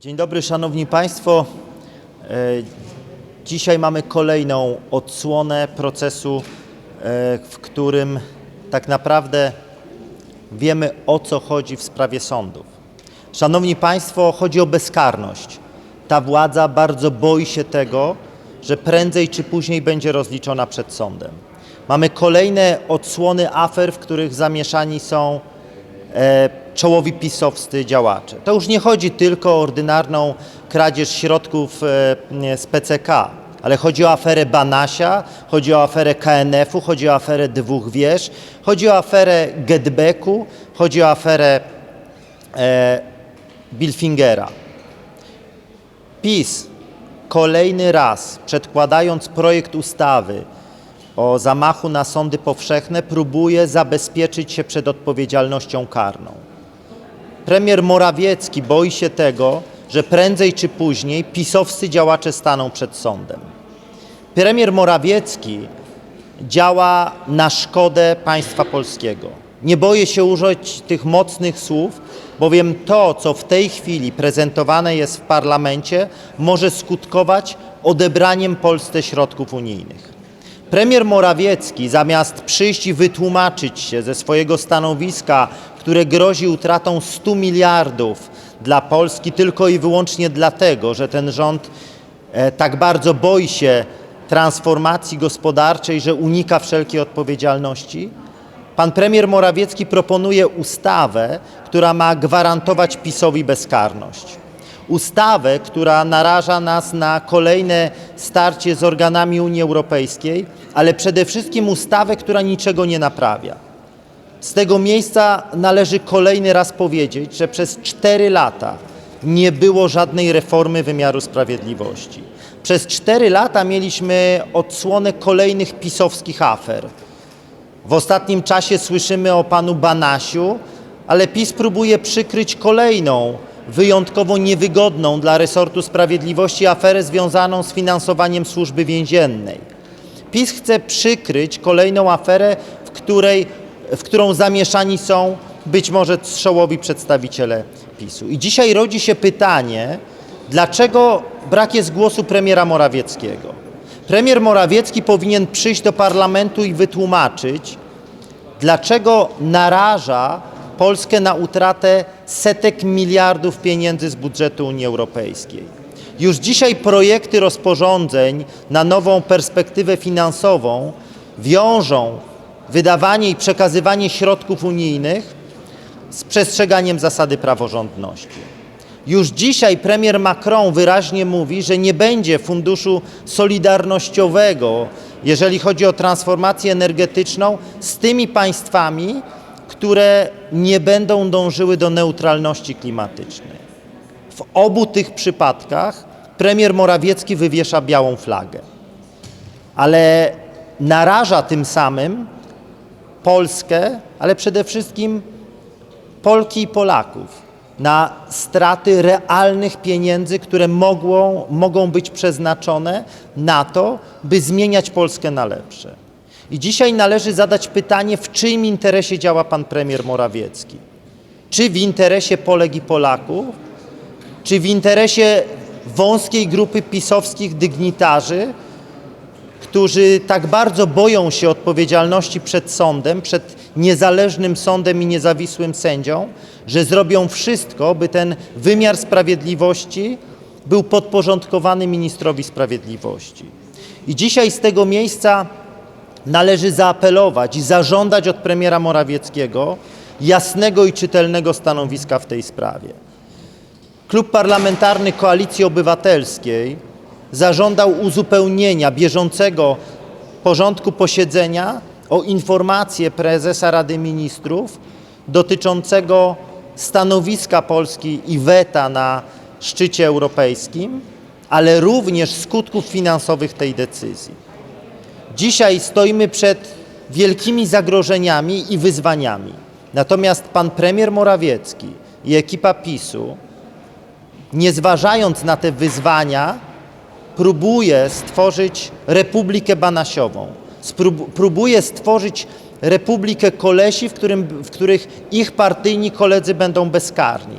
Dzień dobry, Szanowni Państwo. E, Dzisiaj mamy kolejną odsłonę procesu, e, w którym tak naprawdę wiemy o co chodzi w sprawie sądów. Szanowni Państwo, chodzi o bezkarność. Ta władza bardzo boi się tego, że prędzej czy później będzie rozliczona przed sądem. Mamy kolejne odsłony afer, w których zamieszani są czołowi pisowscy działacze. To już nie chodzi tylko o ordynarną kradzież środków e, z PCK, ale chodzi o aferę Banasia, chodzi o aferę KNF-u, chodzi o aferę dwóch wież, chodzi o aferę Getbacku, chodzi o aferę e, Bilfingera. PiS kolejny raz przedkładając projekt ustawy o zamachu na sądy powszechne próbuje zabezpieczyć się przed odpowiedzialnością karną. Premier Morawiecki boi się tego, że prędzej czy później pisowscy działacze staną przed sądem. Premier Morawiecki działa na szkodę państwa polskiego. Nie boję się użyć tych mocnych słów, bowiem to, co w tej chwili prezentowane jest w parlamencie, może skutkować odebraniem Polsce środków unijnych. Premier Morawiecki, zamiast przyjść i wytłumaczyć się ze swojego stanowiska, które grozi utratą 100 miliardów dla Polski tylko i wyłącznie dlatego, że ten rząd e, tak bardzo boi się transformacji gospodarczej, że unika wszelkiej odpowiedzialności, pan premier Morawiecki proponuje ustawę, która ma gwarantować PiSowi bezkarność. Ustawę, która naraża nas na kolejne starcie z organami Unii Europejskiej, ale przede wszystkim ustawę, która niczego nie naprawia. Z tego miejsca należy kolejny raz powiedzieć, że przez cztery lata nie było żadnej reformy wymiaru sprawiedliwości. Przez cztery lata mieliśmy odsłonę kolejnych pisowskich afer. W ostatnim czasie słyszymy o panu Banasiu, ale PiS próbuje przykryć kolejną, wyjątkowo niewygodną dla resortu sprawiedliwości aferę związaną z finansowaniem służby więziennej. PiS chce przykryć kolejną aferę, w, której, w którą zamieszani są być może czołowi przedstawiciele PiSu. I dzisiaj rodzi się pytanie, dlaczego brak jest głosu premiera Morawieckiego. Premier Morawiecki powinien przyjść do parlamentu i wytłumaczyć, dlaczego naraża Polskę na utratę setek miliardów pieniędzy z budżetu Unii Europejskiej. Już dzisiaj projekty rozporządzeń na nową perspektywę finansową wiążą wydawanie i przekazywanie środków unijnych z przestrzeganiem zasady praworządności. Już dzisiaj premier Macron wyraźnie mówi, że nie będzie funduszu solidarnościowego, jeżeli chodzi o transformację energetyczną, z tymi państwami, które nie będą dążyły do neutralności klimatycznej. W obu tych przypadkach premier Morawiecki wywiesza białą flagę, ale naraża tym samym Polskę, ale przede wszystkim Polki i Polaków na straty realnych pieniędzy, które mogą, mogą być przeznaczone na to, by zmieniać Polskę na lepsze. I dzisiaj należy zadać pytanie, w czyim interesie działa pan premier Morawiecki? Czy w interesie Polek i Polaków, czy w interesie wąskiej grupy pisowskich dygnitarzy, którzy tak bardzo boją się odpowiedzialności przed sądem, przed niezależnym sądem i niezawisłym sędzią, że zrobią wszystko, by ten wymiar sprawiedliwości był podporządkowany ministrowi sprawiedliwości. I dzisiaj z tego miejsca należy zaapelować i zażądać od premiera Morawieckiego jasnego i czytelnego stanowiska w tej sprawie. Klub Parlamentarny Koalicji Obywatelskiej zażądał uzupełnienia bieżącego porządku posiedzenia o informację prezesa Rady Ministrów dotyczącego stanowiska Polski i weta na szczycie europejskim, ale również skutków finansowych tej decyzji. Dzisiaj stoimy przed wielkimi zagrożeniami i wyzwaniami. Natomiast pan premier Morawiecki i ekipa PiSu, nie zważając na te wyzwania, próbuje stworzyć republikę banasiową. Sprób- próbuje stworzyć republikę kolesi, w, którym, w których ich partyjni koledzy będą bezkarni.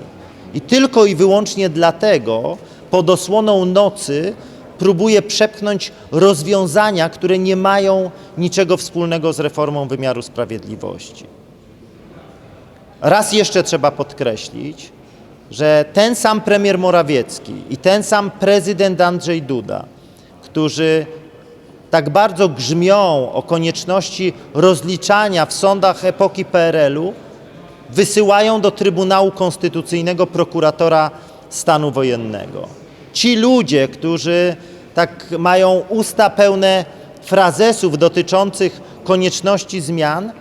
I tylko i wyłącznie dlatego pod osłoną nocy próbuje przepchnąć rozwiązania, które nie mają niczego wspólnego z reformą wymiaru sprawiedliwości. Raz jeszcze trzeba podkreślić, że ten sam premier Morawiecki i ten sam prezydent Andrzej Duda, którzy tak bardzo grzmią o konieczności rozliczania w sądach epoki PRL-u, wysyłają do Trybunału Konstytucyjnego prokuratora stanu wojennego. Ci ludzie, którzy tak mają usta pełne frazesów dotyczących konieczności zmian,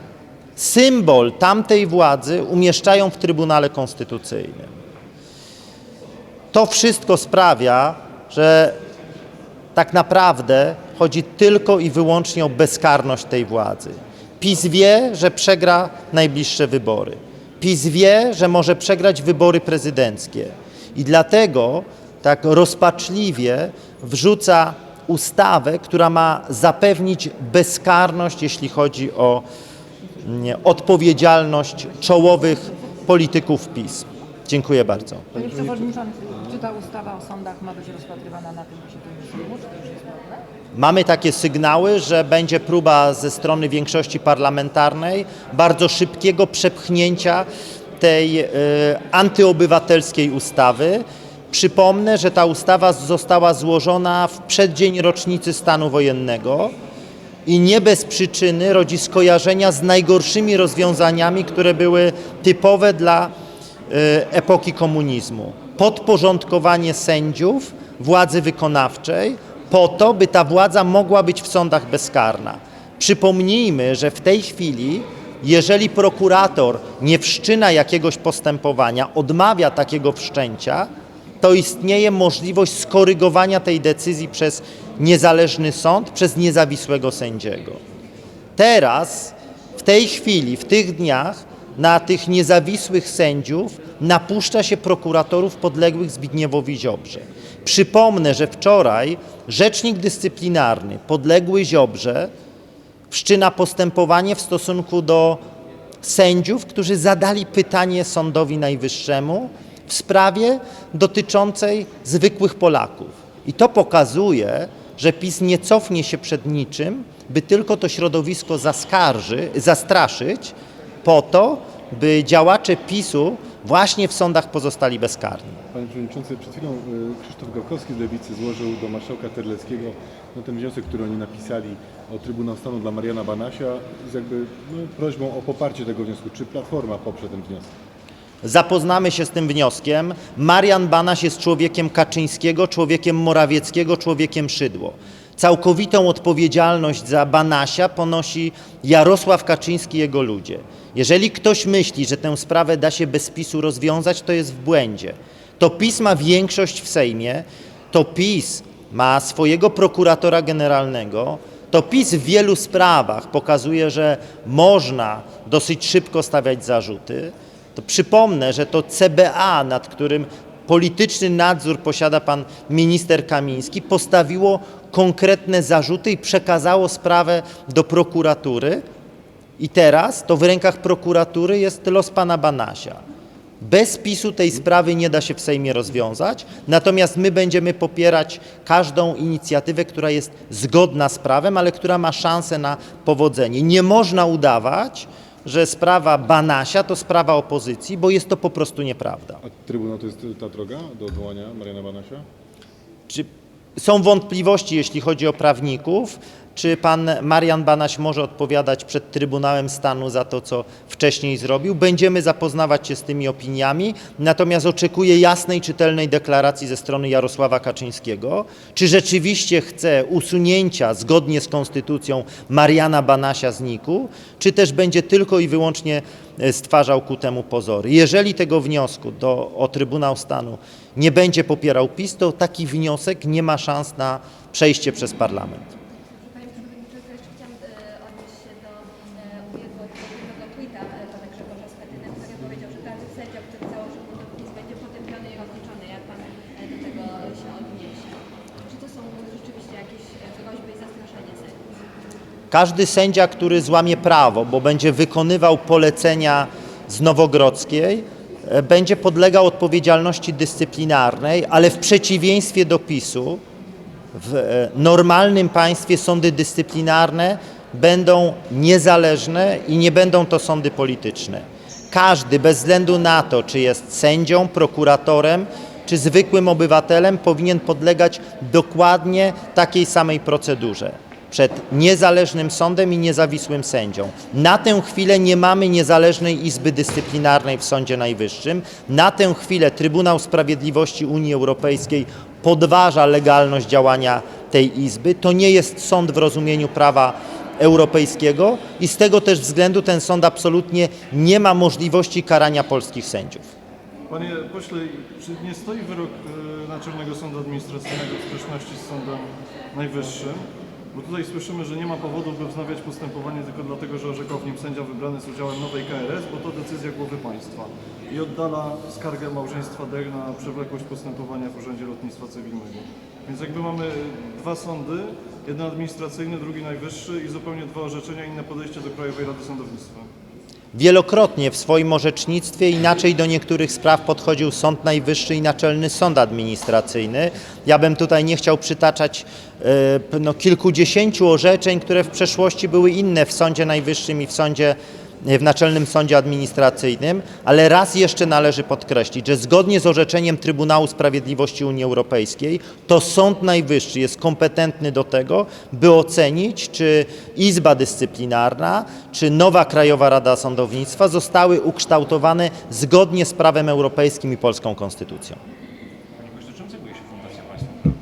symbol tamtej władzy umieszczają w Trybunale Konstytucyjnym. To wszystko sprawia, że tak naprawdę chodzi tylko i wyłącznie o bezkarność tej władzy. PiS wie, że przegra najbliższe wybory. PiS wie, że może przegrać wybory prezydenckie i dlatego tak rozpaczliwie wrzuca ustawę, która ma zapewnić bezkarność, jeśli chodzi o nie, odpowiedzialność czołowych polityków PiS. Dziękuję bardzo. Panie Przewodniczący, czy ta ustawa o sądach ma być rozpatrywana na tym posiedzeniu czy to już jest? Mamy takie sygnały, że będzie próba ze strony większości parlamentarnej bardzo szybkiego przepchnięcia tej e, antyobywatelskiej ustawy. Przypomnę, że ta ustawa została złożona w przeddzień rocznicy stanu wojennego i nie bez przyczyny rodzi skojarzenia z najgorszymi rozwiązaniami, które były typowe dla e, epoki komunizmu. Podporządkowanie sędziów władzy wykonawczej po to, by ta władza mogła być w sądach bezkarna. Przypomnijmy, że w tej chwili, jeżeli prokurator nie wszczyna jakiegoś postępowania, odmawia takiego wszczęcia, to istnieje możliwość skorygowania tej decyzji przez niezależny sąd, przez niezawisłego sędziego. Teraz, w tej chwili, w tych dniach, na tych niezawisłych sędziów napuszcza się prokuratorów podległych Zbigniewowi Ziobrze. Przypomnę, że wczoraj rzecznik dyscyplinarny podległy Ziobrze wszczyna postępowanie w stosunku do sędziów, którzy zadali pytanie Sądowi Najwyższemu w sprawie dotyczącej zwykłych Polaków. I to pokazuje, że PiS nie cofnie się przed niczym, by tylko to środowisko zaskarży, zastraszyć, po to, by działacze PiSu właśnie w sądach pozostali bezkarni. Panie Przewodniczący, przed chwilą y, Krzysztof Gawkowski z Lewicy złożył do marszałka Terleckiego no, ten wniosek, który oni napisali o Trybunał Stanu dla Mariana Banasia z jakby no, prośbą o poparcie tego wniosku. Czy Platforma poprze ten wniosek? Zapoznamy się z tym wnioskiem. Marian Banaś jest człowiekiem Kaczyńskiego, człowiekiem Morawieckiego, człowiekiem Szydło. Całkowitą odpowiedzialność za Banasia ponosi Jarosław Kaczyński i jego ludzie. Jeżeli ktoś myśli, że tę sprawę da się bez PiSu rozwiązać, to jest w błędzie. To PiS ma większość w Sejmie, to PiS ma swojego prokuratora generalnego, to PiS w wielu sprawach pokazuje, że można dosyć szybko stawiać zarzuty. To przypomnę, że to CBA, nad którym polityczny nadzór posiada pan minister Kamiński, postawiło konkretne zarzuty i przekazało sprawę do prokuratury. I teraz to w rękach prokuratury jest los pana Banasia. Bez PiSu tej sprawy nie da się w Sejmie rozwiązać, natomiast my będziemy popierać każdą inicjatywę, która jest zgodna z prawem, ale która ma szansę na powodzenie. Nie można udawać, że sprawa Banasia to sprawa opozycji, bo jest to po prostu nieprawda. A Trybunał to jest ta droga do odwołania Mariana Banasia? Czy są wątpliwości, jeśli chodzi o prawników? Czy pan Marian Banaś może odpowiadać przed Trybunałem Stanu za to, co wcześniej zrobił? Będziemy zapoznawać się z tymi opiniami, natomiast oczekuję jasnej, czytelnej deklaracji ze strony Jarosława Kaczyńskiego, czy rzeczywiście chce usunięcia zgodnie z konstytucją Mariana Banasia z NIK-u, czy też będzie tylko i wyłącznie e, stwarzał ku temu pozory. Jeżeli tego wniosku do, o Trybunał Stanu nie będzie popierał PiS, to taki wniosek nie ma szans na przejście przez parlament. Panie Przewodniczący, jeszcze chciałam e, odnieść się do e, ubiegłego tweeta e, pana Grzegorza Schetyny, który powiedział, że każdy sędzia, który założy mu PiS będzie potępiony i rozliczony. Jak pan e, do tego się odniesie? Czy to są rzeczywiście jakieś e, groźby i zastraszenie sędziów? Każdy sędzia, który złamie prawo, bo będzie wykonywał polecenia z Nowogrodzkiej, e, będzie podlegał odpowiedzialności dyscyplinarnej, ale w przeciwieństwie do PiSu, w e, normalnym państwie sądy dyscyplinarne będą niezależne i nie będą to sądy polityczne. Każdy, bez względu na to, czy jest sędzią, prokuratorem, czy zwykłym obywatelem, powinien podlegać dokładnie takiej samej procedurze przed niezależnym sądem i niezawisłym sędzią. Na tę chwilę nie mamy niezależnej Izby Dyscyplinarnej w Sądzie Najwyższym. Na tę chwilę Trybunał Sprawiedliwości Unii Europejskiej podważa legalność działania tej Izby. To nie jest sąd w rozumieniu prawa europejskiego i z tego też względu ten sąd absolutnie nie ma możliwości karania polskich sędziów. Panie pośle, czy nie stoi wyrok e, Naczelnego Sądu Administracyjnego w sprzeczności z Sądem Najwyższym? Bo tutaj słyszymy, że nie ma powodów, by wznawiać postępowanie tylko dlatego, że orzekał w nim sędzia wybrany z udziałem nowej KRS, bo to decyzja głowy państwa. I oddala skargę małżeństwa Dech na przewlekłość postępowania w Urzędzie Lotnictwa Cywilnego. Więc jakby mamy dwa sądy, jeden administracyjny, drugi najwyższy i zupełnie dwa orzeczenia, inne podejście do Krajowej Rady Sądownictwa. Wielokrotnie w swoim orzecznictwie inaczej do niektórych spraw podchodził Sąd Najwyższy i Naczelny Sąd Administracyjny. Ja bym tutaj nie chciał przytaczać e, no, kilkudziesięciu orzeczeń, które w przeszłości były inne w Sądzie Najwyższym i w Sądzie w Naczelnym Sądzie Administracyjnym, ale raz jeszcze należy podkreślić, że zgodnie z orzeczeniem Trybunału Sprawiedliwości Unii Europejskiej, to Sąd Najwyższy jest kompetentny do tego, by ocenić, czy Izba Dyscyplinarna, czy nowa Krajowa Rada Sądownictwa zostały ukształtowane zgodnie z prawem europejskim i polską konstytucją. Panie pośle, czym zajmuje się Fundacja Państwa Prawa?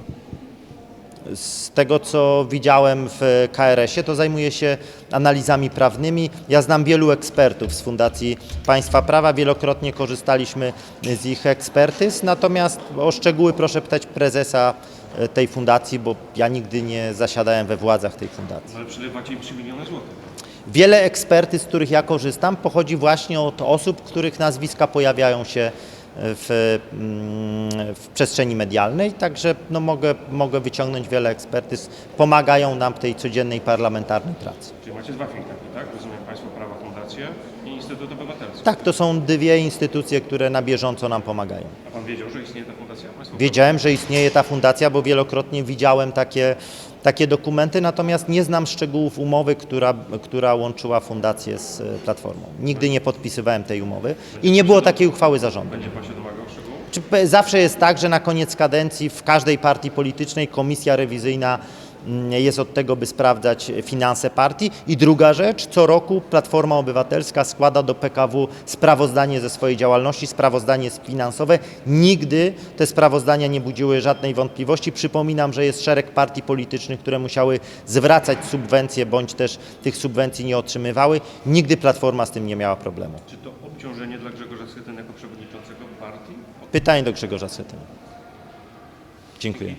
Z tego, co widziałem w KRS-ie, to zajmuje się analizami prawnymi. Ja znam wielu ekspertów z Fundacji Państwa Prawa, wielokrotnie korzystaliśmy z ich ekspertyz, natomiast o szczegóły proszę pytać prezesa e, tej fundacji, bo ja nigdy nie zasiadałem we władzach tej fundacji. Ale przylewacie im 3 miliony złotych. Wiele ekspertyz, z których ja korzystam, pochodzi właśnie od osób, których nazwiska pojawiają się w, mm, w przestrzeni medialnej, także no mogę, mogę wyciągnąć wiele ekspertyz, pomagają nam w tej codziennej parlamentarnej pracy. Czyli macie dwa think tanki, tak? Rozumiem Państwo Prawa Fundację i Instytut Obywatelski. Tak, to są dwie instytucje, które na bieżąco nam pomagają. A Pan wiedział, że istnieje ta fundacja Państwa Wiedziałem, że istnieje ta fundacja, bo wielokrotnie widziałem takie, takie dokumenty, natomiast nie znam szczegółów umowy, która, która łączyła fundację z e, Platformą. Nigdy nie podpisywałem tej umowy i nie było takiej uchwały zarządu. Będzie Pan się domagał szczegółów? Czy zawsze jest tak, że na koniec kadencji w każdej partii politycznej komisja rewizyjna jest od tego, by sprawdzać finanse partii. I druga rzecz, co roku Platforma Obywatelska składa do PKW sprawozdanie ze swojej działalności, sprawozdanie finansowe. Nigdy te sprawozdania nie budziły żadnej wątpliwości. Przypominam, że jest szereg partii politycznych, które musiały zwracać subwencje, bądź też tych subwencji nie otrzymywały. Nigdy Platforma z tym nie miała problemu. Czy to obciążenie dla Grzegorza Schetyny jako przewodniczącego partii? Pytanie do Grzegorza Schetyny. Dziękuję.